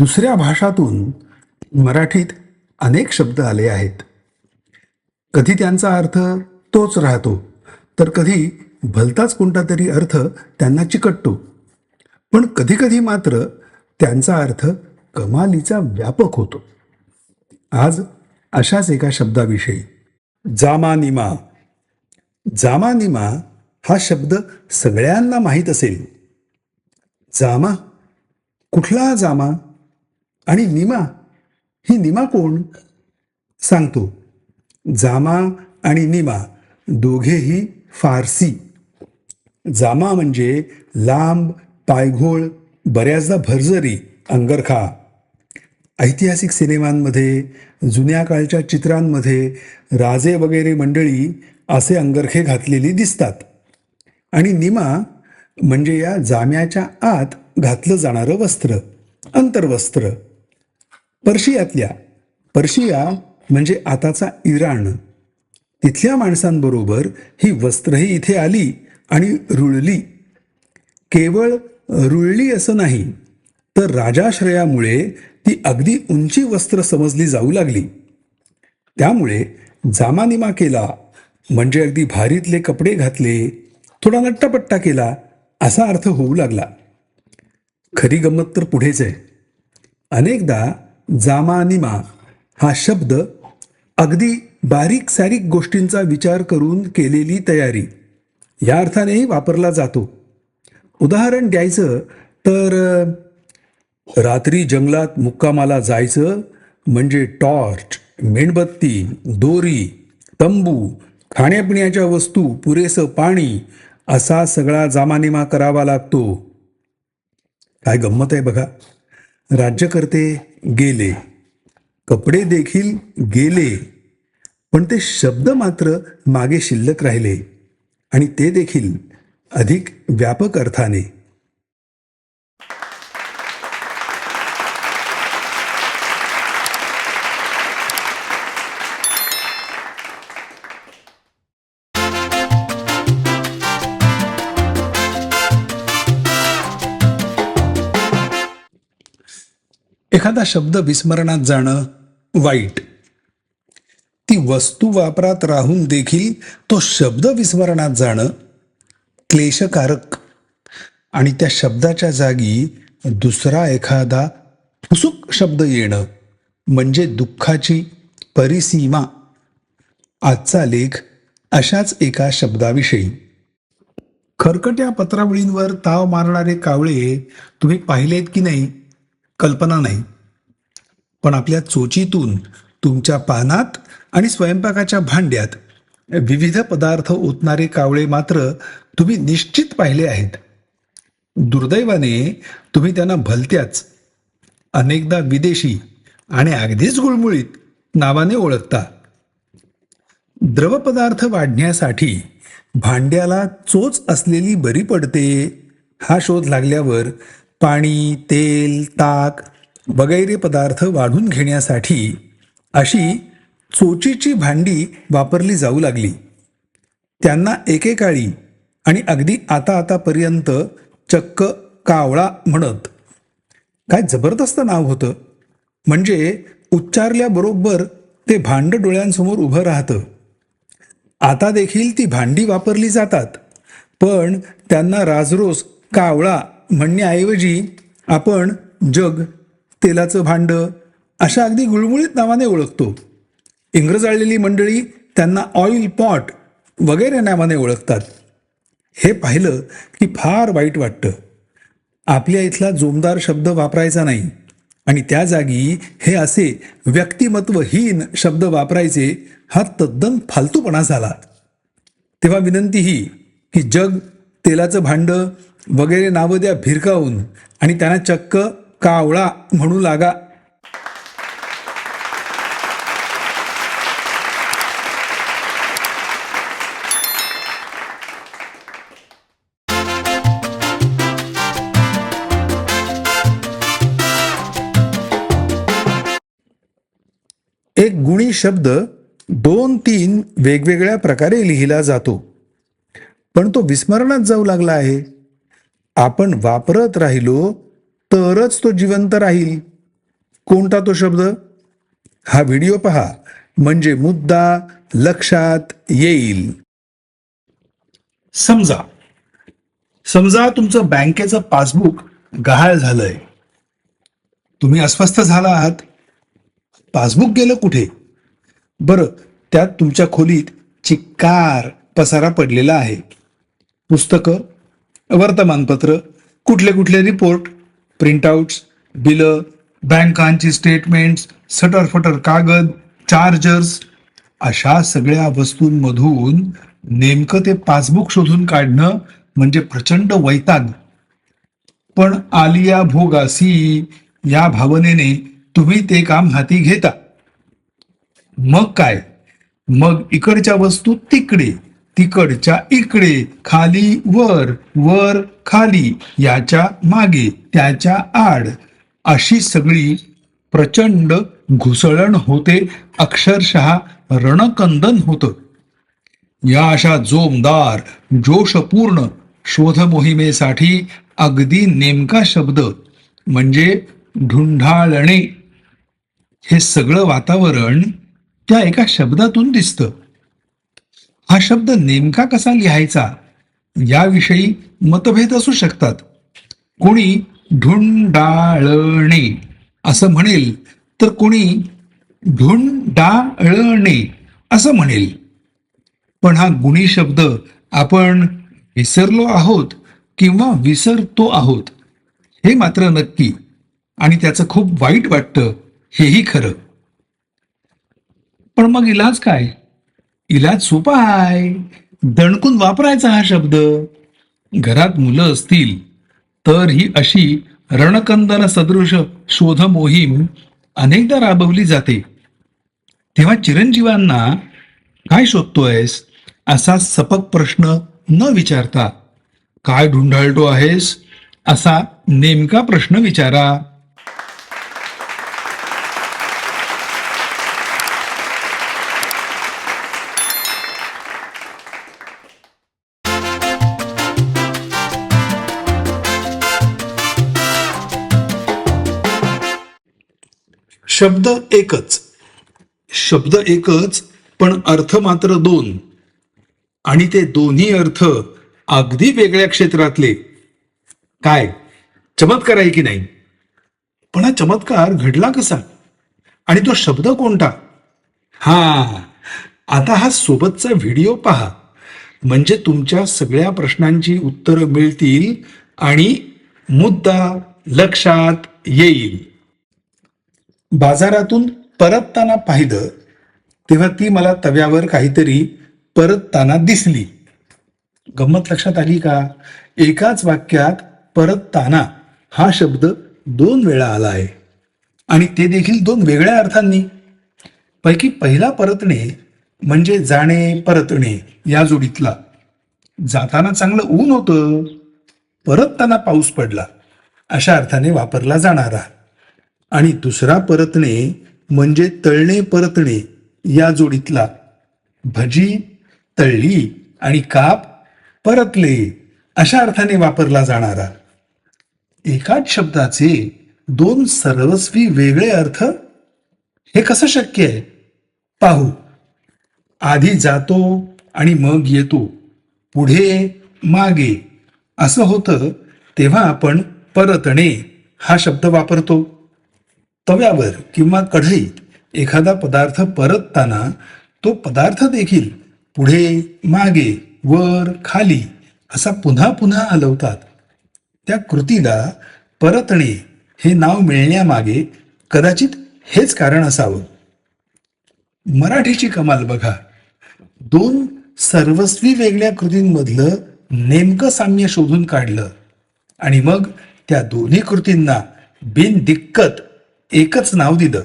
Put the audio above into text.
दुसऱ्या भाषातून मराठीत अनेक शब्द आले आहेत. कधी त्यांचा अर्थ तोच राहतो तर कधी भलताच कोणता तरी अर्थ त्यांना चिकटतो. पण कधीकधी मात्र त्यांचा अर्थ कमालीचा व्यापक होतो. आज अशाच एका शब्दाविषयी जामानिमा. जामानिमा हा शब्द सगळ्यांना माहीत असेल. जामा कुठला जामा? आणि निमा. ही निमा कोण? सांगतो. जामा आणि निमा दोघेही फारसी. जामा म्हणजे लांब पायघोळ बऱ्याचदा भरजरी अंगरखा. ऐतिहासिक सिनेमांमध्ये जुन्या काळच्या चित्रांमध्ये राजे वगैरे मंडळी असे अंगरखे घातलेली दिसतात. आणि निमा म्हणजे या जाम्याच्या आत घातलं जाणारं वस्त्र अंतर्वस्त्र. पर्शियातल्या. पर्शिया म्हणजे आताचा इराण. तिथल्या माणसांबरोबर ही वस्त्रही इथे आली आणि रुळली. केवळ रुळली असं नाही तर राजाश्रयामुळे ती अगदी उंची वस्त्र समजली जाऊ लागली. त्यामुळे जामानिमा केला म्हणजे अगदी भारीतले कपडे घातले थोडा नट्टापट्टा केला असा अर्थ होऊ लागला. खरी गंमत तर पुढेच आहे. अनेकदा जामानिमा हा शब्द अगदी बारीक सारीक गोष्टींचा विचार करून केलेली तयारी. या अर्थानेही वापरला जातो. उदाहरण द्यायचं तर रात्री जंगलात मुक्कामाला जायचं म्हणजे टॉर्च मेणबत्ती दोरी तंबू खाण्यापिण्याच्या वस्तू पुरेसं पाणी असा सगळा जामानिमा करावा लागतो. काय गंमत आहे बघा. राज्यकर्ते गेले. कपडे देखील गेले. पण ते शब्द मात्र मागे शिल्लक राहिले. आणि ते देखील अधिक व्यापक अर्थाने. एखादा शब्द विस्मरणात जाणं वाईट. ती वस्तू वापरात राहून देखील तो शब्द विस्मरणात जाणं क्लेशकारक. आणि त्या शब्दाच्या जागी दुसरा एखादा फुसूक शब्द येणं म्हणजे दुःखाची परिसीमा. आजचा लेख अशाच एका शब्दाविषयी. खरकट्या पत्रावळींवर ताव मारणारे कावळे तुम्ही पाहिलेत की नाही? कल्पना नाही. पण आपल्या चोचीतून तुमच्या पानात आणि स्वयंपाकाच्या भांड्यात विविध पदार्थ ओतणारे कावळे मात्र तुम्ही निश्चित पाहिले आहेत. दुर्दैवाने तुम्ही त्यांना भलत्याच अनेकदा विदेशी आणि अगदीच गुळमुळीत नावाने ओळखता. द्रवपदार्थ वाढण्यासाठी भांड्याला चोच असलेली बरी पडते हा शोध लागल्यावर पाणी तेल ताक वगैरे पदार्थ वाढून घेण्यासाठी अशी चोचीची भांडी वापरली जाऊ लागली. त्यांना एकेकाळी आणि अगदी आता आतापर्यंत चक्क कावळा म्हणत. काय जबरदस्त नाव होतं. म्हणजे उच्चारल्याबरोबर ते भांड डोळ्यांसमोर उभं राहतं. आता देखील ती भांडी वापरली जातात. पण त्यांना राजरोस कावळा म्हणण्याऐवजी आपण जग तेलाचं भांडं अशा अगदी गुळमुळीत नावाने ओळखतो. इंग्रज आलेली मंडळी त्यांना ऑइल पॉट वगैरे नावाने ओळखतात. हे पाहिलं की फार वाईट वाटतं. आपल्या इथला जोमदार शब्द वापरायचा नाही. आणि त्या जागी हे असे व्यक्तिमत्वहीन शब्द वापरायचे हा तद्दन फालतूपणा झाला. तेव्हा विनंती ही की जग तेलाचं भांडं वगैरे नावं द्या भिरकावून आणि त्यांना चक्क कावळा म्हणू लागा. एक गुणी शब्द दोन तीन वेगवेगळ्या प्रकारे लिहिला जातो. पण तो विस्मरणात जाऊ लागला आहे. आपण वापरत राहिलो तरच तो जिवंत राहील. कोणता तो शब्द? हा व्हिडिओ पहा. म्हणजे मुद्दा लक्षात येईल. समजा. समजा तुमचं बँकेचं पासबुक गहाळ झालंय. तुम्ही अस्वस्थ झाला आहात. पासबुक गेलं कुठे? बरं त्यात तुमच्या खोलीत चिक्कार पसारा पडलेला आहे. पुस्तकं वर्तमानपत्र कुठले कुठले रिपोर्ट प्रिंटआउट्स बिलं बँकांची स्टेटमेंट्स सटरफटर कागद चार्जर्स अशा सगळ्या वस्तूंमधून नेमकं ते पासबुक शोधून काढणं म्हणजे प्रचंड वैताग. पण आलिया भोगासी या भावनेने तुम्ही ते काम हाती घेता. मग काय? मग इकडच्या वस्तू तिकडे. तिकडच्या इकडे खाली वर वर खाली याच्या मागे त्याच्या आड. अशी सगळी प्रचंड घुसळण होते अक्षरशः रणकंदन होतं. या अशा जोमदार जोशपूर्ण शोध मोहिमेसाठी अगदी नेमका शब्द म्हणजे ढुंढाळणे हे सगळं वातावरण त्या एका शब्दातून दिसतं. हा शब्द नेमका कसा लिहायचा याविषयी मतभेद असू शकतात. कोणी ढुंडाळणे असं म्हणेल तर कोणी ढुंडाळणे असं म्हणेल. पण हा गुणी शब्द आपण विसरलो आहोत किंवा विसरतो आहोत हे मात्र नक्की आणि त्याचं खूप वाईट वाटतं हेही खरं. पण मग इलाज काय? इलाज सोपा आहे. दणकून वापरायचा हा शब्द. घरात मुलं असतील तर ही अशी रणकंदन सदृश शोध मोहीम अनेकदा राबवली जाते. तेव्हा चिरंजीवांना काय शोधतोयस? असा सपक प्रश्न न विचारता काय ढुंढाळतो आहेस? असा नेमका प्रश्न विचारा. शब्द एकच. शब्द एकच पण अर्थ मात्र दोन. आणि ते दोन्ही अर्थ अगदी वेगळ्या क्षेत्रातले. काय? चमत्कार आहे की नाही? पण हा चमत्कार घडला कसा? आणि तो शब्द कोणता? हा आता हा सोबतचा व्हिडिओ पहा. म्हणजे तुमच्या सगळ्या प्रश्नांची उत्तरं मिळतील आणि मुद्दा लक्षात येईल. बाजारातून परतताना पाहिलं तेव्हा ती मला तव्यावर काहीतरी परतताना दिसली. गंमत लक्षात आली का? एकाच वाक्यात परतताना हा शब्द दोन वेळा आला आहे. आणि ते देखील दोन वेगळ्या अर्थांनी. पैकी पहिला परतणे म्हणजे जाणे परतणे या जोडीतला. जाताना चांगलं ऊन होतं परतताना पाऊस पडला अशा अर्थाने वापरला जाणारा. आणि दुसरा परतणे म्हणजे तळणे परतणे या जोडीतला. भजी तळली आणि काप परतले अशा अर्थाने वापरला जाणारा. एकाच शब्दाचे दोन सर्वस्वी वेगळे अर्थ हे कसं शक्य आहे? पाहू. आधी जातो आणि मग येतो. पुढे मागे. असं होतं तेव्हा आपण परतणे हा शब्द वापरतो. तव्यावर किंवा कढईत एखादा पदार्थ परतताना तो पदार्थ देखील पुढे मागे वर खाली असा पुन्हा पुन्हा हलवतात. त्या कृतीला परतणे हे नाव मिळण्यामागे कदाचित हेच कारण असावं. मराठीची कमाल बघा. दोन सर्वस्वी वेगळ्या कृतींमधलं नेमकं साम्य शोधून काढलं आणि मग त्या दोन्ही कृतींना बिनदिक्कत एकच नाव दिलं.